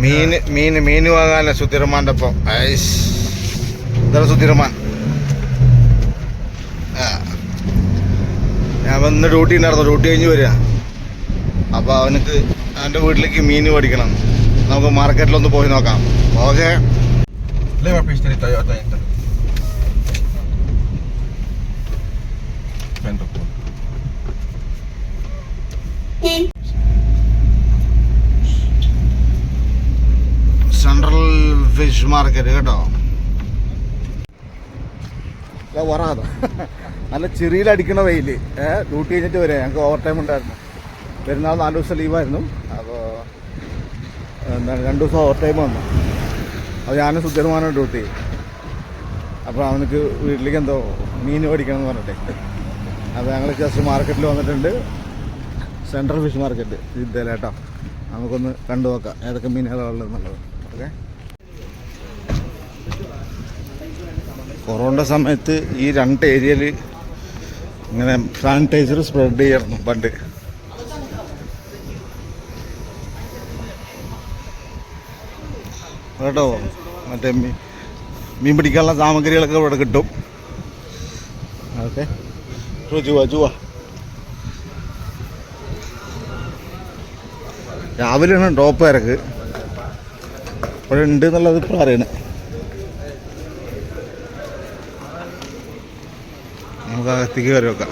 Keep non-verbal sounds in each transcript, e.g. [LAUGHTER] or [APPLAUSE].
മീൻ മീൻ മീൻ വാങ്ങാനല്ല സുധിരമാന്റെ ഒപ്പം. ഐസ്. ഇതാണ് സുധിരമാൻ ആ. ഞാൻ വന്ന് ഡ്യൂട്ടി ഉണ്ടായിരുന്നു ഡ്യൂട്ടി കഴിഞ്ഞ് വരിക. അപ്പോൾ അവനക്ക് അവന്റെ വീട്ടിലേക്ക് മീൻ മേടിക്കണം. നമുക്ക് മാർക്കറ്റിലൊന്ന് പോയി നോക്കാം. ഓക്കെ? ഫിഷ് മാർക്കറ്റ് കേട്ടോ. വറാതെ നല്ല ചെറിയിലടിക്കണ വെയിൽ ഡ്യൂട്ടി കഴിഞ്ഞിട്ട് വരെ. ഞങ്ങൾക്ക് ഓവർ ടൈം ഉണ്ടായിരുന്നു. പെരുന്നാൾ നാല് ദിവസം ലീവായിരുന്നു അപ്പോൾ എന്താണ് രണ്ട് ദിവസം ഓവർ ടൈം വന്നു. അപ്പോൾ ഞാനും സുദ്ധരുമാനോ ഡ്യൂട്ടി. അപ്പോൾ അവനക്ക് വീട്ടിലേക്ക് എന്തോ മീൻ മേടിക്കണം എന്ന് പറഞ്ഞിട്ട്. അപ്പോൾ ഞങ്ങൾ ജസ്റ്റ് മാർക്കറ്റിൽ വന്നിട്ടുണ്ട്. സെൻട്രൽ ഫിഷ് മാർക്കറ്റ് ഇതേലേട്ടോ നമുക്കൊന്ന് കണ്ടു നോക്കാം ഏതൊക്കെ മീനുകളാണ് ഉള്ളതെന്നുള്ളത്. ഓക്കെ? കൊറോണ സമയത്ത് ഈ രണ്ട് ഏരിയയിൽ ഇങ്ങനെ സാനിറ്റൈസർ സ്പ്രെഡ് ചെയ്യായിരുന്നു പണ്ട്. കേട്ടോ? മറ്റേ മീ മീൻ പിടിക്കാനുള്ള സാമഗ്രികളൊക്കെ ഇവിടെ കിട്ടും. ഓക്കെ. ജുവ ജുവ രാവിലെയാണ് ഡ്രോപ്പ് ഇറക്ക് ഇവിടെ ഉണ്ട് എന്നുള്ളത് ഇപ്പോൾ അറിയണേ. നമുക്ക് അകത്തേക്ക് കയറി വെക്കാം.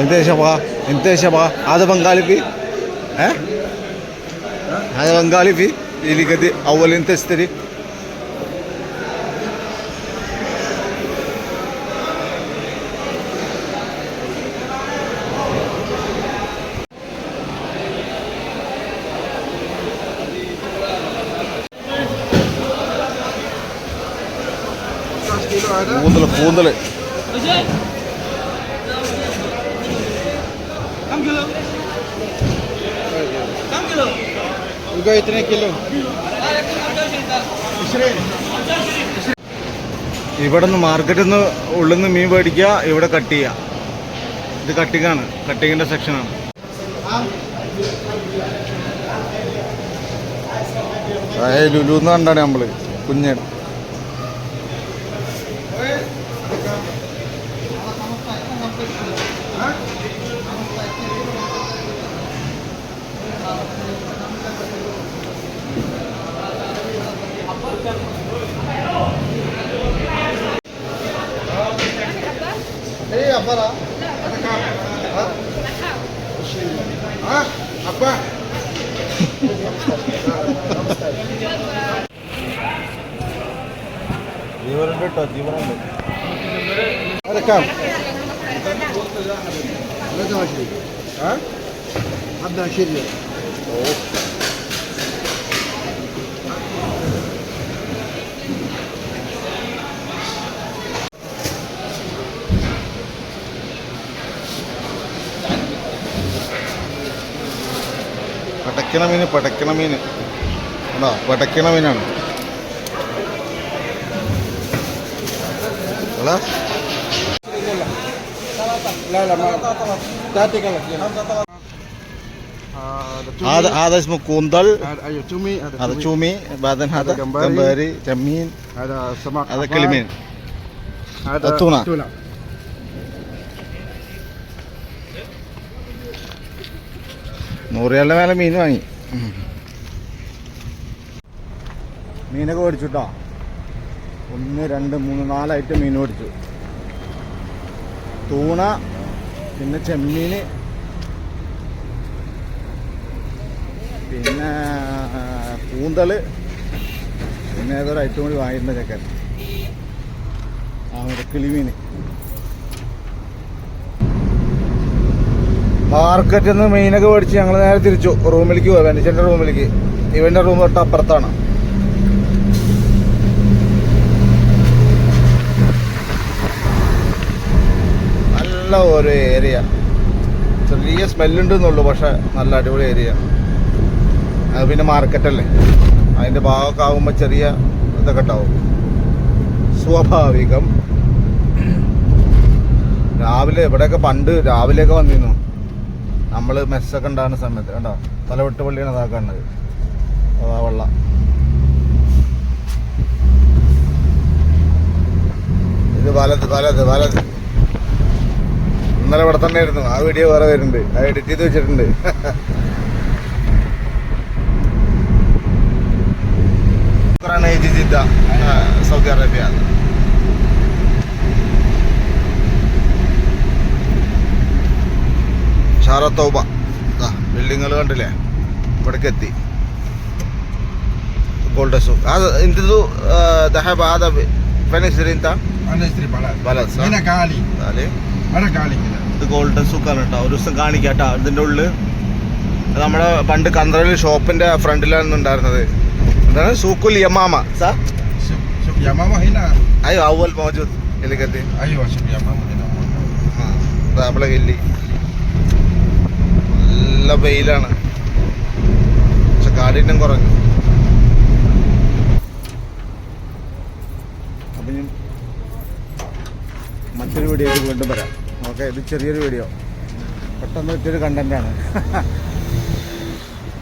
എന്ത് ശബാ എന്ത് ശബാ അത് ബംഗാളിപ്പി ഏ? അത് ബംഗാളിപ്പി ഇലിക്കത്തി അവലെന്ത് സ്ഥിതി കൂന്തൽ കൂന്തൽ. ഇവിടെ നിന്ന് മാർക്കറ്റിൽ നിന്ന് ഉള്ളിൽ നിന്ന് മീൻ മേടിക്കുക ഇവിടെ കട്ട് ചെയ്യുക. ഇത് കട്ടിങ്ങാണ് കട്ടിങ്ങിന്റെ സെക്ഷനാണ് ലുലുന്ന് കണ്ടാണ് നമ്മൾ. കുഞ്ഞൻ. আপনারা আব্বা జీవనం పెట్టు జీవనం అరే కామ్ అర్థం ఆశ్చర్యం అర్థం ఆశ్చర్యం ఓకే പടക്കണ മീൻ പടക്കണ മീൻ എന്താ പടക്കണ മീനാണ് അല്ല لا لا ما تاتي كلك هذا هذا هذا اسمه كوندل هذا ايوه تومي هذا هذا شومي بعدين هذا هذا جمبري. جمبري جمين هذا سمك هذا أحمر. كلمين هذا التونة. നൂറിയാളുടെ മേലെ മീൻ വാങ്ങി. മീനൊക്കെ ഓടിച്ചു കേട്ടോ ഒന്ന് രണ്ട് മൂന്ന് നാലായിട്ട് മീൻ ഓടിച്ചു തൂണ പിന്നെ ചെമ്മീൻ പിന്നെ കൂന്തൽ പിന്നെ ഏതൊരു ഐറ്റം കൂടി വാങ്ങിയിരുന്ന ചെക്കൻ? ആ കിളിമീൻ. മാർക്കറ്റിൽ നിന്ന് മീനൊക്കെ മേടിച്ച് ഞങ്ങൾ നേരെ തിരിച്ചു. റൂമിലേക്ക് പോയി. വെനിച്ചന്റെ റൂമിലേക്ക്. ഇവന്റെ റൂം തൊട്ട് അപ്പുറത്താണ്. നല്ല ഒരു ഏരിയ ചെറിയ സ്മെല്ലുണ്ടെന്നുള്ളൂ പക്ഷെ നല്ല അടിപൊളി ഏരിയ അത് പിന്നെ മാർക്കറ്റല്ലേ അതിന്റെ ഭാഗമൊക്കെ ആകുമ്പോൾ ചെറിയ ഇതൊക്കെ ഉണ്ടാവും. സ്വാഭാവികം. രാവിലെ ഇവിടെയൊക്കെ പണ്ട് രാവിലെയൊക്കെ വന്നിരുന്നു. നമ്മൾ മെസ്സൊക്കെ ഉണ്ടാകുന്ന സമയത്ത് കണ്ടോ? തലവെട്ട് പള്ളിയാണ് അതാ കാണുന്നത്. അതാ വെള്ളം. ഇത് വലത് വലത് വലത്. ഇന്നലെ ഇവിടെ തന്നെ ആയിരുന്നു. ആ വീഡിയോ വേറെ വരുന്നുണ്ട്. അത് എഡിറ്റ് ചെയ്ത് വെച്ചിട്ടുണ്ട്. Saudi Arabia. ദാറത്തൗബ ബിൽഡിങ്ങുകൾ കണ്ടില്ലേ? ഇവിടേക്ക് എത്തി ഗോൾഡ് സൂക്ക് അത് ഇന്ത്യതു ദഹബ അത് ഫെനിസ്രിന്ത ബലത് ഇത് ഗോൾഡ് സൂക്കാണ് കേട്ടോ ഒരു ദിവസം കാണിക്കാം കേട്ടോ ഇതിന്റെ ഉള്ളിൽ നമ്മുടെ പണ്ട് കന്ത്രയിൽ ഷോപ്പിന്റെ ഫ്രണ്ടിലാണ് ഉണ്ടായിരുന്നത്. എന്താണ്? സൂക്കുൽ യമാമ. സാ അയ്യോ അവൽ മോജൂദ്. ഇല്ലിക്കത്തി അയ്യോ നമ്മളെ ഗല്ലി നല്ല വെയിലാണ്. പക്ഷെ കാഠിന്യം കുറഞ്ഞു. അപ്പം ഞാൻ മറ്റൊരു വീഡിയോ വീണ്ടും വരാം. ഓക്കെ ഇത് ചെറിയൊരു വീഡിയോ പെട്ടെന്ന് വെച്ചൊരു കണ്ടന്റാണ് [LAUGHS]